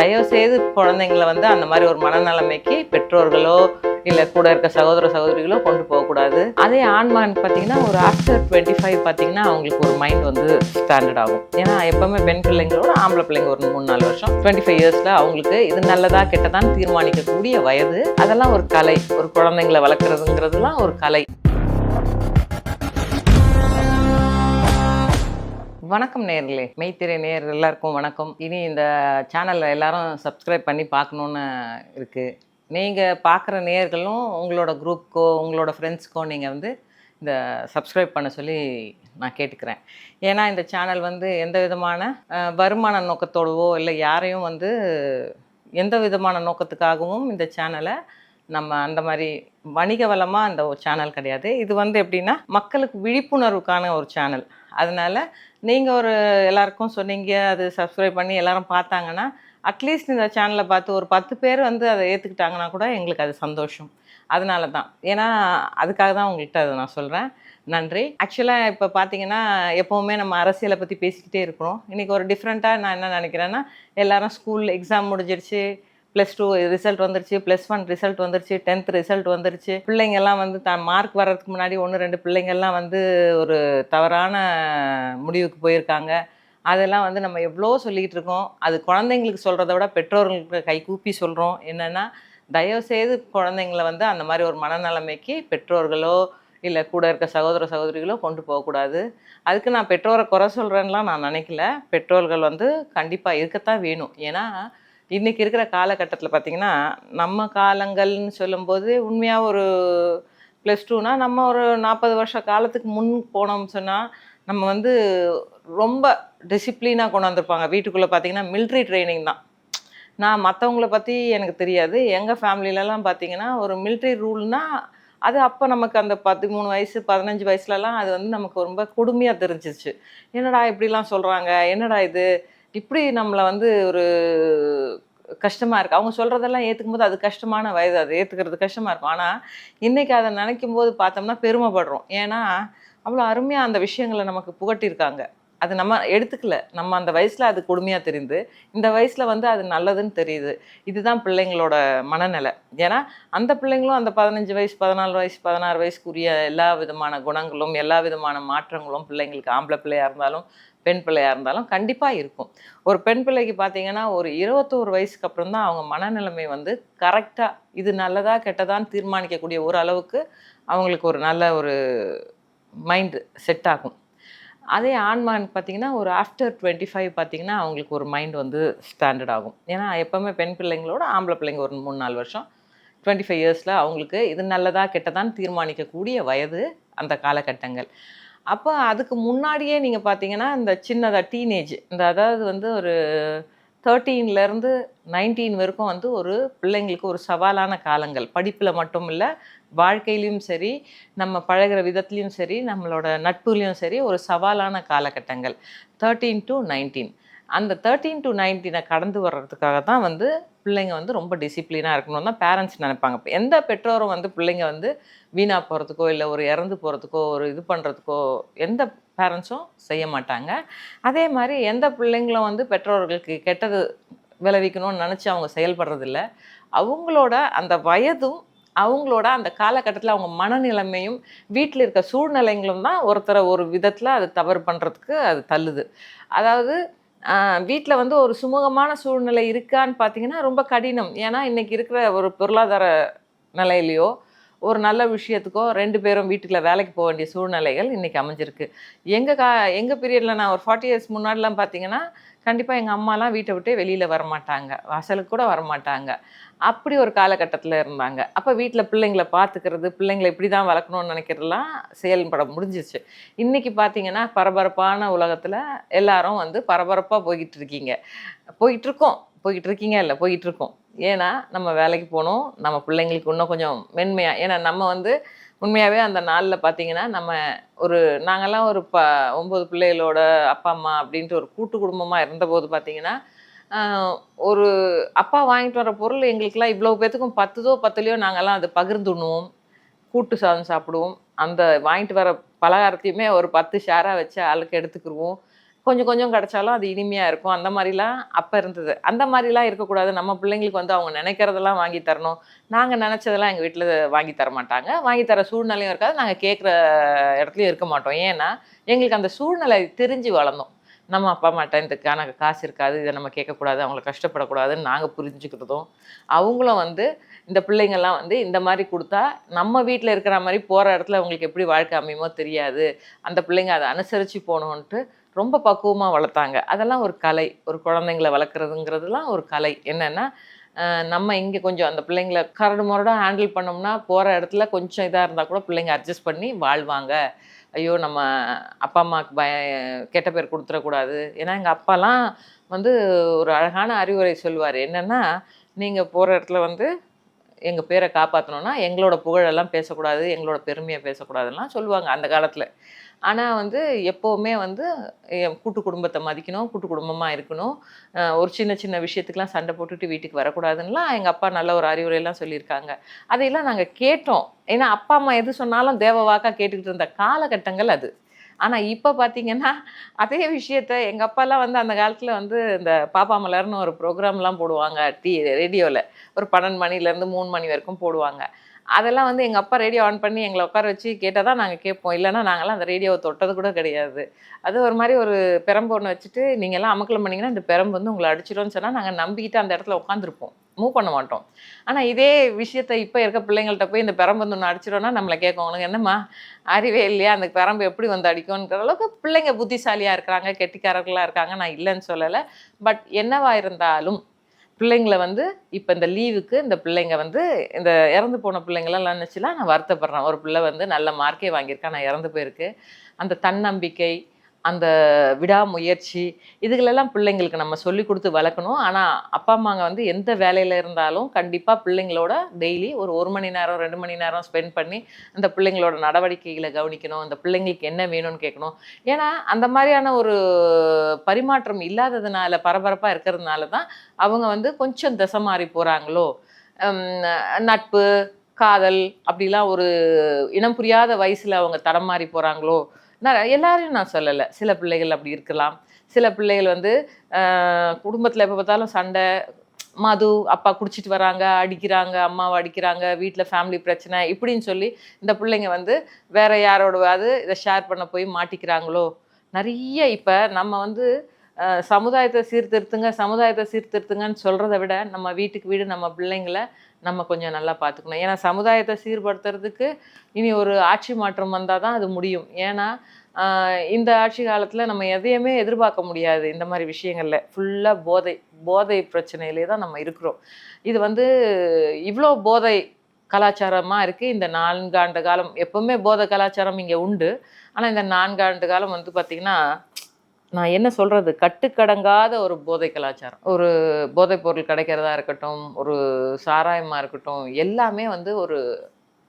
தயவு செய்து குழந்தைங்கள வந்து அந்த மாதிரி ஒரு மனநிலைமைக்கு பெற்றோர்களோ இல்லை கூட இருக்க சகோதர சகோதரிகளோ கொண்டு போகக்கூடாது. அதே ஆண்மான் பார்த்தீங்கன்னா ஒரு ஆஃப்டர் டுவெண்ட்டி ஃபைவ் பார்த்தீங்கன்னா அவங்களுக்கு ஒரு மைண்ட் வந்து ஸ்டாண்டர்ட் ஆகும். ஏன்னா எப்போவுமே பெண் பிள்ளைங்களோட ஆம்பளை பிள்ளைங்க ஒரு மூணு நாலு வருஷம். டுவெண்ட்டி ஃபைவ் இயர்ஸில் அவங்களுக்கு இது நல்லதா கெட்டதான்னு தீர்மானிக்கக்கூடிய வயது. அதெல்லாம் ஒரு கலை. ஒரு குழந்தைங்களை வளர்க்குறதுங்கிறதுலாம் ஒரு கலை. வணக்கம் நேர்களே மெய்த்திரை நேர் எல்லாருக்கும் வணக்கம். இனி இந்த சேனலில் எல்லாரும் சப்ஸ்கிரைப் பண்ணி பார்க்கணுன்னு இருக்குது நீங்கள் பார்க்குற நேர்களும் உங்களோட குரூப்க்கோ உங்களோட ஃப்ரெண்ட்ஸ்க்கோ நீங்கள் வந்து இந்த சப்ஸ்கிரைப் பண்ண சொல்லி நான் கேட்டுக்கிறேன். ஏன்னா இந்த சேனல் வந்து எந்த விதமான வருமான நோக்கத்தோடவோ இல்லை யாரையும் வந்து எந்த விதமான நோக்கத்துக்காகவும் இந்த சேனலை நம்ம அந்த மாதிரி வணிக வளமாக அந்த சேனல் கிடையாது. இது வந்து எப்படின்னா மக்களுக்கு விழிப்புணர்வுக்கான ஒரு சேனல் அதனால் நீங்கள் ஒரு எல்லாருக்கும் சொன்னீங்க அது சப்ஸ்கிரைப் பண்ணி எல்லாரும் பார்த்தாங்கன்னா அட்லீஸ்ட் இந்த சேனலை பார்த்து ஒரு பத்து பேர் வந்து அதை ஏற்றுக்கிட்டாங்கன்னா கூட எங்களுக்கு அது சந்தோஷம். அதனால தான் ஏன்னா அதுக்காக தான் உங்கள்கிட்ட அதை நான் சொல்கிறேன் நன்றி. ஆக்சுவலாக இப்போ பார்த்தீங்கன்னா எப்போவுமே நம்ம அரசியலை பற்றி பேசிக்கிட்டே இருக்கிறோம். இன்றைக்கி ஒரு டிஃப்ரெண்ட்டாக நான் என்ன நினைக்கிறேன்னா எல்லாரும் ஸ்கூல் எக்ஸாம் முடிஞ்சிருச்சு. ப்ளஸ் டூ ரிசல்ட் வந்துருச்சு ப்ளஸ் ஒன் ரிசல்ட் வந்துருச்சு டென்த் ரிசல்ட் வந்துருச்சு. பிள்ளைங்கெல்லாம் வந்து தான் மார்க் வர்றதுக்கு முன்னாடி ஒன்று ரெண்டு பிள்ளைங்கள்லாம் வந்து ஒரு தவறான முடிவுக்கு போயிருக்காங்க. அதெல்லாம் வந்து நம்ம எவ்வளோ சொல்லிக்கிட்டு இருக்கோம் அது குழந்தைங்களுக்கு சொல்கிறத விட பெற்றோர்களுக்கு கை கூப்பி சொல்கிறோம் என்னென்னா தயவுசெய்து குழந்தைங்கள வந்து அந்த மாதிரி ஒரு மனநிலைமைக்கு பெற்றோர்களோ இல்லை கூட இருக்க சகோதர சகோதரிகளோ கொண்டு போகக்கூடாது அதுக்கு நான் பெற்றோரை குறை சொல்கிறேன்லாம் நான் நினைக்கல. பெற்றோர்கள் வந்து கண்டிப்பாக இருக்கத்தான் வேணும். ஏன்னா இன்றைக்கி இருக்கிற காலகட்டத்தில் பார்த்திங்கன்னா நம்ம காலங்கள்னு சொல்லும்போது உண்மையாக ஒரு ப்ளஸ் டூனா நம்ம ஒரு நாற்பது வருஷ காலத்துக்கு முன் போனோம்னு சொன்னால் நம்ம வந்து ரொம்ப டிசிப்ளினாக கொண்டு வந்திருப்பாங்க வீட்டுக்குள்ளே பார்த்தீங்கன்னா military ட்ரைனிங் தான். நான் மற்றவங்கள பற்றி எனக்கு தெரியாது. எங்கள் ஃபேமிலிலலாம் பார்த்திங்கன்னா ஒரு military ரூல்னா அது அப்போ நமக்கு அந்த பதிமூணு வயசு பதினஞ்சு வயசுலலாம் அது வந்து நமக்கு ரொம்ப கொடுமையாக தெரிஞ்சிச்சு என்னடா இப்படிலாம் சொல்கிறாங்க என்னடா இது? இப்படி நம்மளை வந்து ஒரு கஷ்டமாக இருக்குது அவங்க சொல்கிறதெல்லாம் ஏற்றுக்கும் போது அது கஷ்டமான வயது. அது ஏற்றுக்கிறது கஷ்டமாக இருக்கும். ஆனால் இன்றைக்கி அதை நினைக்கும் போது பார்த்தோம்னா பெருமைப்படுறோம். ஏன்னா அவ்வளோ அருமையாக அந்த விஷயங்களை நமக்கு புகட்டியிருக்காங்க. அது நம்ம எடுத்துக்கல. நம்ம அந்த வயசில் அது கொடுமையாக தெரியுது இந்த வயசில் வந்து அது நல்லதுன்னு தெரியுது. இதுதான் பிள்ளைங்களோட மனநிலை. ஏன்னா அந்த பிள்ளைங்களும் அந்த பதினஞ்சு வயசு பதினாலு வயசு பதினாறு வயசுக்குரிய எல்லா விதமான குணங்களும் எல்லா விதமான மாற்றங்களும் பிள்ளைங்களுக்கு ஆம்பளை பிள்ளையாக இருந்தாலும் பெண் பிள்ளையாக இருந்தாலும் கண்டிப்பாக இருக்கும். ஒரு பெண் பிள்ளைக்கு பார்த்தீங்கன்னா ஒரு இருபத்தோரு வயசுக்கு அப்புறம் தான் அவங்க மனநிலைமை வந்து கரெக்டாக இது நல்லதா கெட்டதான்னு தீர்மானிக்கக்கூடிய ஒரு அளவுக்கு அவங்களுக்கு ஒரு நல்ல ஒரு மைண்டு செட் ஆகும். அதே ஆண்மான் பார்த்தீங்கன்னா ஒரு ஆஃப்டர் டுவெண்ட்டி ஃபைவ் பார்த்தீங்கன்னா அவங்களுக்கு ஒரு மைண்ட் வந்து ஸ்டாண்டர்ட் ஆகும். ஏன்னா எப்போவுமே பெண் பிள்ளைங்களோட ஆம்பளை பிள்ளைங்க ஒரு மூணு நாலு வருஷம். டுவெண்ட்டி ஃபைவ் இயர்ஸில் அவங்களுக்கு இது நல்லதா கெட்டதான்னு தீர்மானிக்கக்கூடிய வயது அந்த காலகட்டங்கள். அப்போ அதுக்கு முன்னாடியே நீங்கள் பார்த்தீங்கன்னா இந்த சின்னதாக டீனேஜ் இந்த அதாவது வந்து ஒரு தேர்ட்டீன்லேருந்து நைன்டீன் வரைக்கும் வந்து ஒரு பிள்ளைங்களுக்கு ஒரு சவாலான காலங்கள். படிப்பில் மட்டும் இல்லை வாழ்க்கையிலையும் சரி நம்ம பழகுற விதத்துலேயும் சரி நம்மளோட நட்புலேயும் சரி ஒரு சவாலான காலகட்டங்கள். தேர்ட்டீன் டு நைன்டீன் அந்த தேர்ட்டீன் டு நைன்டீனை கடந்து வர்றதுக்காக தான் வந்து பிள்ளைங்க வந்து ரொம்ப டிசிப்ளினாக இருக்கணும் தான் பேரண்ட்ஸ் நினைப்பாங்க. இப்போ எந்த பெற்றோரும் வந்து பிள்ளைங்க வந்து வீணாக போகிறதுக்கோ இல்லை ஒரு இறந்து போகிறதுக்கோ ஒரு இது பண்ணுறதுக்கோ எந்த பேரண்ட்ஸும் செய்ய மாட்டாங்க. அதே மாதிரி எந்த பிள்ளைங்களும் வந்து பெற்றோர்களுக்கு கெட்டது விளைவிக்கணும்னு நினச்சி அவங்க செயல்படுறதில்ல. அவங்களோட அந்த வயதும் அவங்களோட அந்த காலகட்டத்தில் அவங்க மனநிலைமையும் வீட்டில் இருக்க சூழ்நிலைங்களும் தான் ஒருத்தரை ஒரு விதத்தில் அது தவறு பண்ணுறதுக்கு அது தள்ளுது. அதாவது வீட்டில் வந்து ஒரு சுமூகமான சூழ்நிலை இருக்கான்னு பார்த்தீங்கன்னா ரொம்ப கடினம். ஏன்னா இன்றைக்கி இருக்கிற ஒரு பொருளாதார நிலையிலையோ ஒரு நல்ல விஷயத்துக்கோ ரெண்டு பேரும் வீட்டுக்குள்ள வேலைக்கு போக வேண்டிய சூழ்நிலைகள் இன்றைக்கி அமைஞ்சிருக்கு. எங்கள் கா எங்கள் பீரியடில் நான் ஒரு ஃபார்ட்டி இயர்ஸ் முன்னாடிலாம் பார்த்தீங்கன்னா கண்டிப்பாக எங்கள் அம்மாலாம் வீட்டை விட்டே வெளியில் வரமாட்டாங்க. வாசலுக்கு கூட வரமாட்டாங்க. அப்படி ஒரு காலகட்டத்தில் இருந்தாங்க. அப்போ வீட்டில் பிள்ளைங்களை பார்த்துக்கிறது பிள்ளைங்களை இப்படி தான் வளர்க்கணும்னு நினைக்கிறதெல்லாம் செயல்பட முடிஞ்சிச்சு. இன்றைக்கி பார்த்தீங்கன்னா பரபரப்பான உலகத்தில் எல்லாரும் வந்து பரபரப்பாக போய்கிட்டு இருக்கீங்க. போயிட்டுருக்கோம் போய்கிட்டு இருக்கீங்க இல்லை போய்கிட்டு இருக்கோம் ஏன்னா நம்ம வேலைக்கு போகணும். நம்ம பிள்ளைங்களுக்கு இன்னும் கொஞ்சம் மென்மையாக ஏன்னா நம்ம வந்து உண்மையாகவே அந்த நாளில் பார்த்தீங்கன்னா நம்ம ஒரு நாங்கள்லாம் ஒரு ப ஒம்பது பிள்ளைகளோட அப்பா அம்மா அப்படின்ட்டு ஒரு கூட்டு குடும்பமாக இருந்தபோது பார்த்தீங்கன்னா ஒரு அப்பா வாங்கிட்டு வர பொருள் எங்களுக்கெல்லாம் இவ்வளோ பேத்துக்கும் பத்துதோ பத்துலையோ நாங்கள்லாம் அது பகிர்ந்துண்ணுவோம். கூட்டு சாதம் சாப்பிடுவோம். அந்த வாங்கிட்டு வர பலகாரத்தையுமே ஒரு பத்து ஷேராக வச்சு ஆளுக்கு எடுத்துக்கிடுவோம் கொஞ்சம் கொஞ்சம் கிடைச்சாலும் அது இனிமையாக இருக்கும். அந்த மாதிரிலாம் அப்போ இருந்தது. அந்த மாதிரிலாம் இருக்கக்கூடாது. நம்ம பிள்ளைங்களுக்கு வந்து அவங்க நினைக்கிறதெல்லாம் வாங்கி தரணும். நாங்கள் நினச்சதெல்லாம் எங்கள் வீட்டில் வாங்கி தர மாட்டாங்க. வாங்கி தர சூழ்நிலையும் இருக்காது. நாங்கள் கேட்குற இடத்துலையும் இருக்க மாட்டோம். ஏன்னா எங்களுக்கு அந்த சூழ்நிலை தெரிஞ்சு வளர்ந்தோம். நம்ம அப்பா அம்மாட்ட இதுக்கான காசு இருக்காது. இதை நம்ம கேட்கக்கூடாது. அவங்கள கஷ்டப்படக்கூடாதுன்னு நாங்கள் புரிஞ்சுக்கிறதும் அவங்களும் வந்து இந்த பிள்ளைங்கள்லாம் வந்து இந்த மாதிரி கொடுத்தா நம்ம வீட்டில் இருக்கிற மாதிரி போகிற இடத்துல அவங்களுக்கு எப்படி வாழ்க்கை அமையுமோ தெரியாது. அந்த பிள்ளைங்க அதை அனுசரித்து போகணுன்ட்டு ரொம்ப பக்குவமாக வளர்த்தாங்க. அதெல்லாம் ஒரு கலை. ஒரு குழந்தைங்களை வளர்க்குறதுங்கிறதுலாம் ஒரு கலை. என்னென்னா நம்ம இங்கே கொஞ்சம் அந்த பிள்ளைங்களை கரடு முரடாக ஹேண்டில் பண்ணோம்னா போகிற இடத்துல கொஞ்சம் இதாக இருந்தால் கூட பிள்ளைங்க அட்ஜஸ்ட் பண்ணி வாழ்வாங்க. ஐயோ நம்ம அப்பா அம்மாவுக்கு பய கெட்ட பேர் கொடுத்துடக்கூடாது. ஏன்னா எங்கள் அப்பாலாம் வந்து ஒரு அழகான அறிவுரை சொல்லுவார். என்னென்னா நீங்கள் போகிற இடத்துல வந்து எங்கள் பேரை காப்பாற்றணுன்னா எங்களோட புகழெல்லாம் பேசக்கூடாது எங்களோட பெருமையை பேசக்கூடாதுலாம் சொல்லுவாங்க அந்த காலத்தில். ஆனால் வந்து எப்போவுமே வந்து என் கூட்டு குடும்பத்தை மதிக்கணும் கூட்டு குடும்பமாக இருக்கணும். ஒரு சின்ன சின்ன விஷயத்துக்கெலாம் சண்டை போட்டுட்டு வீட்டுக்கு வரக்கூடாதுன்னுலாம் எங்கள் அப்பா நல்ல ஒரு அறிவுரையெல்லாம் சொல்லியிருக்காங்க. அதையெல்லாம் நாங்கள் கேட்டோம். ஏன்னா அப்பா அம்மா எது சொன்னாலும் தேவ வாக்கா கேட்டுக்கிட்டு இருந்த காலகட்டங்கள் அது. ஆனால் இப்போ பார்த்தீங்கன்னா அதே விஷயத்த எங்கள் அப்பாலாம் வந்து அந்த காலத்தில் வந்து இந்த பாப்பா மலர்னு ஒரு ப்ரோக்ராம்லாம் போடுவாங்க டி ரேடியோவில் ஒரு பன்னெண்டு மணிலேருந்து மூணு மணி வரைக்கும் போடுவாங்க. அதெல்லாம் வந்து எங்கள் அப்பா ரேடியோ ஆன் பண்ணி எங்களை உட்கார வச்சு கேட்டால் தான் நாங்கள் கேட்போம். இல்லைனா நாங்களாம் அந்த ரேடியோவை தொட்டது கூட கிடையாது. அது ஒரு மாதிரி ஒரு பெரம்பு ஒன்று வச்சுட்டு நீங்கள்லாம் அமக்கலம் பண்ணிங்கன்னா இந்த பெரம்பு வந்து உங்களை அடிச்சிடும்னு சொன்னால் நாங்கள் நம்பிக்கிட்டு அந்த இடத்துல உட்காந்துருப்போம் மூவ் பண்ண மாட்டோம். ஆனால் இதே விஷயத்த இப்போ இருக்க பிள்ளைங்கள்ட்ட போய் இந்த பெரம்பு வந்து ஒன்று அடிச்சிடோன்னா நம்மளை கேட்கும். உனக்கு என்னம்மா? அறிவே இல்லையா? அந்த பெரம்பு எப்படி வந்து அடிக்கும்ன்ற அளவுக்கு பிள்ளைங்க புத்திசாலியாக இருக்கிறாங்க கெட்டிக்காரர்களாக இருக்காங்க. நான் இல்லைன்னு சொல்லலை. பட் என்னவா இருந்தாலும் பிள்ளைங்கள வந்து இப்போ இந்த லீவுக்கு இந்த பிள்ளைங்க வந்து இந்த இறந்து போன பிள்ளைங்களெல்லாம் நினச்சிலாம் நான் வருத்தப்படுறேன். ஒரு பிள்ளை வந்து நல்ல மார்க்கே வாங்கியிருக்கா நான் இறந்து போயிருக்கு. அந்த தன்னம்பிக்கை அந்த விடாமுயற்சி இதுகளெல்லாம் பிள்ளைங்களுக்கு நம்ம சொல்லி கொடுத்து வளர்க்கணும். ஆனால் அப்பா அம்மாங்க வந்து எந்த வேலையில் இருந்தாலும் கண்டிப்பாக பிள்ளைங்களோட டெய்லி ஒரு ஒரு மணி நேரம் ரெண்டு மணி நேரம் ஸ்பெண்ட் பண்ணி அந்த பிள்ளைங்களோட நடவடிக்கைகளை கவனிக்கணும். அந்த பிள்ளைங்களுக்கு என்ன வேணும்னு கேட்கணும். ஏன்னா அந்த மாதிரியான ஒரு பரிமாற்றம் இல்லாததுனால பரபரப்பாக இருக்கிறதுனால தான் அவங்க வந்து கொஞ்சம் திசை மாறி போகிறாங்களோ நட்பு காதல் அப்படிலாம் ஒரு இனம் புரியாத வயசில் அவங்க தடம் மாறி போகிறாங்களோ நான் எல்லாரையும் நான் சொல்லலை. சில பிள்ளைகள் அப்படி இருக்கலாம். சில பிள்ளைகள் வந்து குடும்பத்தில் எப்போ பார்த்தாலும் சண்டை மது அப்பா குடிச்சிட்டு வராங்க அடிக்கிறாங்க அம்மாவை அடிக்கிறாங்க வீட்டில் ஃபேமிலி பிரச்சனை இப்படின்னு சொல்லி இந்த பிள்ளைங்க வந்து வேற யாரோடவாது இதை ஷேர் பண்ண போய் மாட்டிக்கிறாங்களோ? நிறைய இப்போ நம்ம வந்து சமுதாயத்தை சீர்திருத்துங்க சமுதாயத்தை சீர்திருத்துங்கன்னு சொல்கிறத விட நம்ம வீட்டுக்கு வீடு நம்ம பிள்ளைங்களை நம்ம கொஞ்சம் நல்லா பார்த்துக்கணும் ஏன்னா சமுதாயத்தை சீர்படுத்துறதுக்கு இனி ஒரு ஆட்சி மாற்றம் வந்தால் தான் அது முடியும். ஏன்னா இந்த ஆட்சி காலத்தில் நம்ம எதையுமே எதிர்பார்க்க முடியாது இந்த மாதிரி விஷயங்களில். ஃபுல்லாக போதை போதை பிரச்சனையிலே தான் நம்ம இருக்கிறோம். இது வந்து இவ்வளோ போதை கலாச்சாரமாக இருக்குது இந்த நான்காண்டு காலம் எப்பவுமே போதை கலாச்சாரம் இங்கே உண்டு. ஆனால் இந்த நான்காண்டு காலம் வந்து பார்த்திங்கன்னா நான் என்ன சொல்கிறது கட்டுக்கடங்காத ஒரு போதை கலாச்சாரம். ஒரு போதைப் பொருள் கிடைக்கிறதா இருக்கட்டும் ஒரு சாராயமாக இருக்கட்டும் எல்லாமே வந்து ஒரு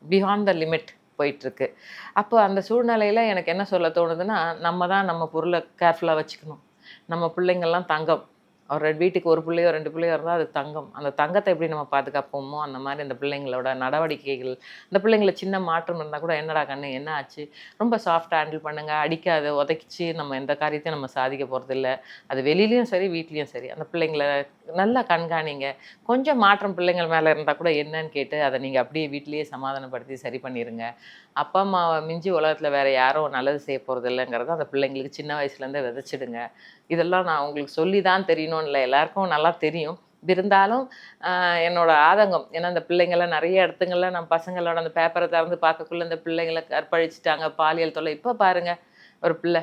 பியாண்ட் த லிமிட் போயிட்டுருக்கு. அப்போ அந்த சூழ்நிலையில் எனக்கு என்ன சொல்ல தோணுதுன்னா நம்ம தான் நம்ம பொருளை கேர்ஃபுல்லாக வச்சுக்கணும். நம்ம பிள்ளைங்கள்லாம் தங்கம். ஒரு ரெண்டு வீட்டுக்கு ஒரு பிள்ளையோ ரெண்டு பிள்ளையோ இருந்தால் அது தங்கம். அந்த தங்கத்தை எப்படி நம்ம பாதுகாப்போமோ அந்த மாதிரி அந்த பிள்ளைங்களோட நடவடிக்கைகள் அந்த பிள்ளைங்களை சின்ன மாற்றம் இருந்தால் கூட என்னடா கண்ணு என்ன ஆச்சு? ரொம்ப சாஃப்டாக ஹேண்டில் பண்ணுங்கள் அடிக்காத உதைச்சி நம்ம எந்த காரியத்தையும் நம்ம சாதிக்க போகிறதில்ல அது வெளியிலையும் சரி வீட்லேயும் சரி. அந்த பிள்ளைங்களை நல்லா கண்காணிங்க. கொஞ்சம் மாற்றம் பிள்ளைங்கள் மேலே இருந்தால் கூட என்னன்னு கேட்டு அதை நீங்கள் அப்படியே வீட்டிலேயே சமாதானப்படுத்தி சரி பண்ணிடுங்க அப்பா அம்மாவை மிஞ்சி உலகத்தில் வேறு யாரும் நல்லது செய்ய போகிறது இல்லைங்கிறத அந்த பிள்ளைங்களுக்கு சின்ன வயசுலேருந்தே விதைச்சிடுங்க. இதெல்லாம் நான் உங்களுக்கு சொல்லி தான் தெரியணும் தெரியணும்னு இல்லை எல்லாருக்கும் நல்லா தெரியும். இருந்தாலும் என்னோட ஆதங்கம் ஏன்னா அந்த பிள்ளைங்கள்லாம் நிறைய இடத்துங்கள்ல நம்ம பசங்களோட அந்த பேப்பரை திறந்து பார்க்கக்குள்ள இந்த பிள்ளைங்களை கற்பழிச்சிட்டாங்க பாலியல் தொல்லை. இப்போ பாருங்க ஒரு பிள்ளை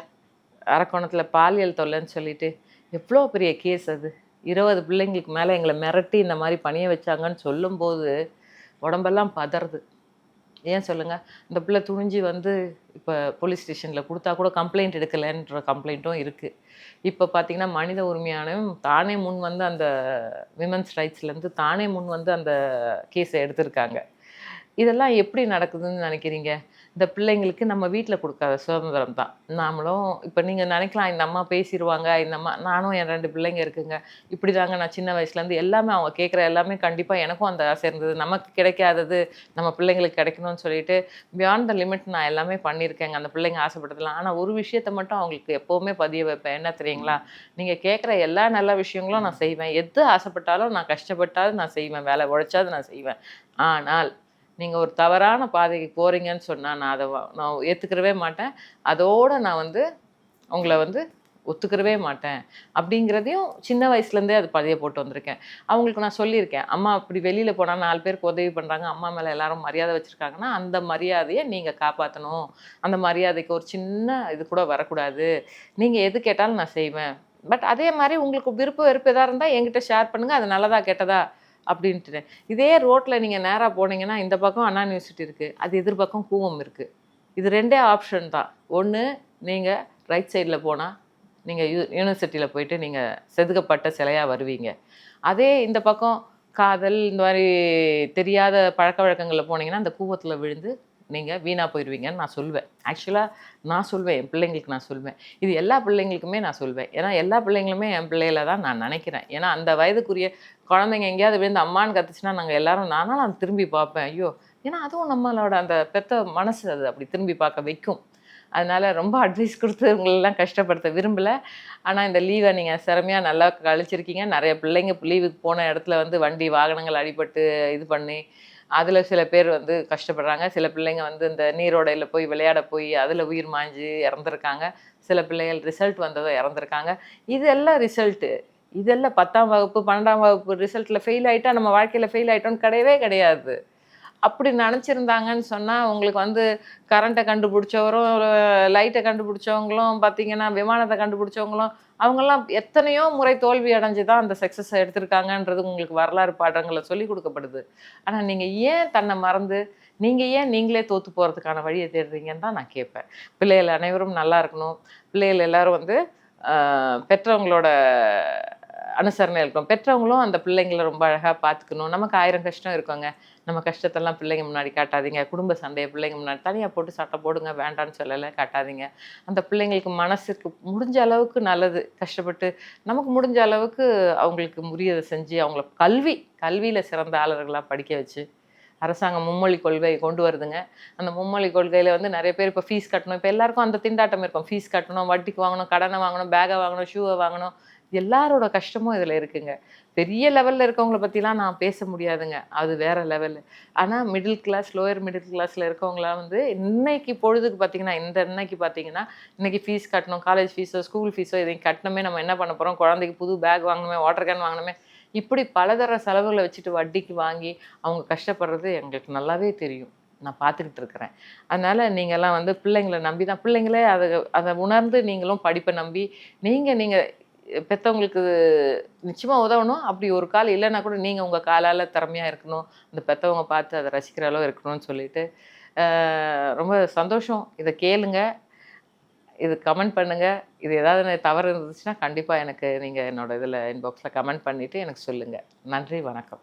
அரக்கோணத்தில் பாலியல் தொல்லைன்னு சொல்லிட்டு எவ்வளோ பெரிய கேஸ் அது. இருபது பிள்ளைங்களுக்கு மேலே எங்களை மிரட்டி இந்த மாதிரி பணிய வச்சாங்கன்னு சொல்லும்போது உடம்பெல்லாம் பதறுது. ஏன் சொல்லுங்கள் இந்த பிள்ளை துணிஞ்சு வந்து இப்போ போலீஸ் ஸ்டேஷனில் கொடுத்தா கூட கம்ப்ளைண்ட் எடுக்கலைன்ற கம்ப்ளைண்ட்டும் இருக்குது இப்போ பார்த்திங்கன்னா மனித உரிமையானவன் தானே முன் வந்து அந்த விமன்ஸ் ரைட்ஸ்லேருந்து தானே முன் வந்து அந்த கேஸை எடுத்திருக்காங்க. இதெல்லாம் எப்படி நடக்குதுன்னு நினைக்கிறீங்க? இந்த பிள்ளைங்களுக்கு நம்ம வீட்டில் கொடுக்காத சுதந்திரம் தான். நாமளும் இப்போ நீங்கள் நினைக்கலாம் இந்த அம்மா பேசிடுவாங்க இந்த அம்மா நானும் என் ரெண்டு பிள்ளைங்க இருக்குங்க. இப்படி தாங்க நான் சின்ன வயசுலேருந்து எல்லாமே அவங்க கேட்குற எல்லாமே கண்டிப்பாக எனக்கும் அந்த ஆசை இருந்தது. நமக்கு கிடைக்காதது நம்ம பிள்ளைங்களுக்கு கிடைக்கணும்னு சொல்லிட்டு பியாண்ட் த லிமிட் நான் எல்லாமே பண்ணியிருக்கேங்க. அந்த பிள்ளைங்க ஆசைப்பட்டதுலாம் ஆனால் ஒரு விஷயத்தை மட்டும் அவங்களுக்கு எப்போவுமே பதிய வைப்பேன். என்ன தெரியுங்களா? நீங்கள் கேட்குற எல்லா நல்ல விஷயங்களும் நான் செய்வேன். எது ஆசைப்பட்டாலும் நான் கஷ்டப்பட்டாலும் நான் செய்வேன். வேலை உழைச்சாது நான் செய்வேன். ஆனால் நீங்கள் ஒரு தவறான பாதைக்கு போகிறீங்கன்னு சொன்னால் நான் அதை நான் ஏற்றுக்கிறவே மாட்டேன். அதோடு நான் வந்து உங்களை வந்து ஒத்துக்கிறவே மாட்டேன். அப்படிங்கிறதையும் சின்ன வயசுலேருந்தே அது பதிய போட்டு வந்திருக்கேன். அவங்களுக்கு நான் சொல்லியிருக்கேன் அம்மா அப்படி வெளியில் போனால் நாலு பேருக்கு உதவி பண்ணுறாங்க அம்மா மேலே எல்லாரும் மரியாதை வச்சுருக்காங்கன்னா அந்த மரியாதையை நீங்கள் காப்பாற்றணும் அந்த மரியாதைக்கு ஒரு சின்ன இது கூட வரக்கூடாது. நீங்கள் எது கேட்டாலும் நான் செய்வேன். பட் அதே மாதிரி உங்களுக்கு விருப்பம் வெறுப்பு எதாக இருந்தால் என்கிட்ட ஷேர் பண்ணுங்கள் அது நல்லதா கெட்டதா அப்படின்ட்டு இதே ரோட்டில் நீங்கள் நேராக போனீங்கன்னா இந்த பக்கம் அண்ணா யூனிவர்சிட்டி இருக்குது அது எதிர்பக்கம் கூவம் இருக்குது இது ரெண்டே ஆப்ஷன் தான். ஒன்று நீங்கள் ரைட் சைடில் போனால் நீங்கள் யூ யூனிவர்சிட்டியில் போயிட்டு நீங்கள் செதுக்கப்பட்ட சிலையாக வருவீங்க. அதே இந்த பக்கம் காதல் இந்த மாதிரி தெரியாத பழக்க வழக்கங்களில் போனீங்கன்னா அந்த கூவத்தில் விழுந்து நீங்கள் வீணாக போயிடுவீங்கன்னு நான் சொல்வேன். ஆக்சுவலாக நான் சொல்வேன் என் பிள்ளைங்களுக்கு நான் சொல்வேன். இது எல்லா பிள்ளைங்களுக்குமே நான் சொல்வேன். ஏன்னா எல்லா பிள்ளைங்களுமே என் பிள்ளையில தான் நான் நினைக்கிறேன். ஏன்னா அந்த வயதுக்குரிய குழந்தைங்க எங்கேயாவது விழுந்து அம்மான்னு கத்துச்சுன்னா நாங்கள் எல்லாரும் நானும் நான் திரும்பி பார்ப்பேன். ஐயோ! ஏன்னா அதுவும் நம்மளோட அந்த பெத்த மனசு அது அப்படி திரும்பி பார்க்க வைக்கும். அதனால் ரொம்ப அட்வைஸ் கொடுத்து உங்களெல்லாம் கஷ்டப்படுத்த விரும்பலை. ஆனால் இந்த லீவை நீங்கள் சிறமையாக நல்லா கழிச்சிருக்கீங்க. நிறைய பிள்ளைங்க லீவுக்கு போன இடத்துல வந்து வண்டி வாகனங்கள் அடிபட்டு இது பண்ணி அதில் சில பேர் வந்து கஷ்டப்படுறாங்க. சில பிள்ளைங்க வந்து இந்த நீரோடையில் போய் விளையாட போய் அதில் உயிர் மாஞ்சு இறந்துருக்காங்க. சில பிள்ளைகள் ரிசல்ட் வந்ததும் இறந்துருக்காங்க. இதெல்லாம் ரிசல்ட்டு இதெல்லாம் பத்தாம் வகுப்பு பன்னெண்டாம் வகுப்பு ரிசல்ட்டில் ஃபெயில் ஆகிட்டா நம்ம வாழ்க்கையில் ஃபெயில் ஆகிட்டோன்னு கிடையவே கிடையாது. அப்படி நினச்சிருந்தாங்கன்னு சொன்னால் உங்களுக்கு வந்து கரண்ட்டை கண்டுபிடிச்சவரும் லைட்டை கண்டுபிடிச்சவங்களும் பார்த்தீங்கன்னா விமானத்தை கண்டுபிடிச்சவங்களும் அவங்கெல்லாம் எத்தனையோ முறை தோல்வி அடைஞ்சு தான் அந்த சக்ஸஸை எடுத்திருக்காங்கன்றது உங்களுக்கு வரலாறு பாடங்களை சொல்லி கொடுக்கப்படுது. ஆனால் நீங்கள் ஏன் தன்னை மறந்து நீங்கள் ஏன் நீங்களே தோற்று போகிறதுக்கான வழியை தேடுறீங்கன்னு தான் நான் கேட்பேன். பிள்ளைகள் அனைவரும் நல்லா இருக்கணும். பிள்ளைகள் எல்லோரும் வந்து பெற்றவங்களோட அனுசரணை இருக்கணும். பெற்றவங்களும் அந்த பிள்ளைங்களை ரொம்ப அழகாக பார்த்துக்கணும் நமக்கு ஆயிரம் கஷ்டம் இருக்கோங்க. நம்ம கஷ்டத்தெல்லாம் பிள்ளைங்க முன்னாடி காட்டாதீங்க. குடும்ப சண்டையை பிள்ளைங்க முன்னாடி தனியாக போட்டு சட்டை போடுங்க வேண்டான்னு சொல்லலை காட்டாதீங்க. அந்த பிள்ளைங்களுக்கு மனசுக்கு முடிஞ்ச அளவுக்கு நல்லது. கஷ்டப்பட்டு நமக்கு முடிஞ்ச அளவுக்கு அவங்களுக்கு முடியதை செஞ்சு அவங்கள கல்வி கல்வியில் சிறந்த ஆளர்களாக படிக்க வச்சு அரசாங்கம் மும்மொழி கொள்கை கொண்டு வருதுங்க. அந்த மும்மொழி கொள்கையில் வந்து நிறைய பேர் இப்போ ஃபீஸ் கட்டணும். இப்போ எல்லாருக்கும் அந்த திண்டாட்டம் இருக்கும். ஃபீஸ் கட்டணும் வட்டிக்கு வாங்கணும் கடனை வாங்கணும் பேகை வாங்கணும் ஷூவை வாங்கணும். எல்லாரோட கஷ்டமும் இதில் இருக்குங்க. பெரிய லெவலில் இருக்கவங்கள பற்றிலாம் நான் பேச முடியாதுங்க. அது வேற லெவலு ஆனால் மிடில் கிளாஸ் லோயர் மிடில் கிளாஸில் இருக்கவங்களாம் வந்து இன்னைக்கு பொழுதுக்கு பார்த்தீங்கன்னா இந்த இன்னைக்கு பார்த்தீங்கன்னா இன்னைக்கு ஃபீஸ் கட்டணும் காலேஜ் ஃபீஸோ ஸ்கூல் ஃபீஸோ இதையும் கட்டணுமே நம்ம என்ன பண்ண போகிறோம் குழந்தைக்கு புது பேக் வாங்கணுமே வாட்டர் கேன் வாங்கணுமே. இப்படி பலதர செலவுகளை வச்சுட்டு வட்டிக்கு வாங்கி அவங்க கஷ்டப்படுறது எங்களுக்கு நல்லாவே தெரியும். நான் பார்த்துக்கிட்டு இருக்கிறேன். அதனால் நீங்கள்லாம் வந்து பிள்ளைங்களை நம்பி தான் பிள்ளைங்களே அதை அதை உணர்ந்து நீங்களும் படிப்பை நம்பி நீங்கள் நீங்கள் பெற்றவங்களுக்கு நிச்சயமாக உதவணும். அப்படி ஒரு கால் இல்லைன்னா கூட நீங்கள் உங்கள் காலால் திறமையாக இருக்கணும். அந்த பெற்றவங்க பார்த்து அதை ரசிக்கிற அளவு இருக்கணும்னு சொல்லிட்டு ரொம்ப சந்தோஷம். இதை கேளுங்க. இது கமெண்ட் பண்ணுங்கள் இது ஏதாவது தவறு இருந்துச்சுன்னா கண்டிப்பாக எனக்கு நீங்கள் என்னோட இதில் இன்பாக்ஸில் கமெண்ட் பண்ணிவிட்டு எனக்கு சொல்லுங்கள் நன்றி வணக்கம்.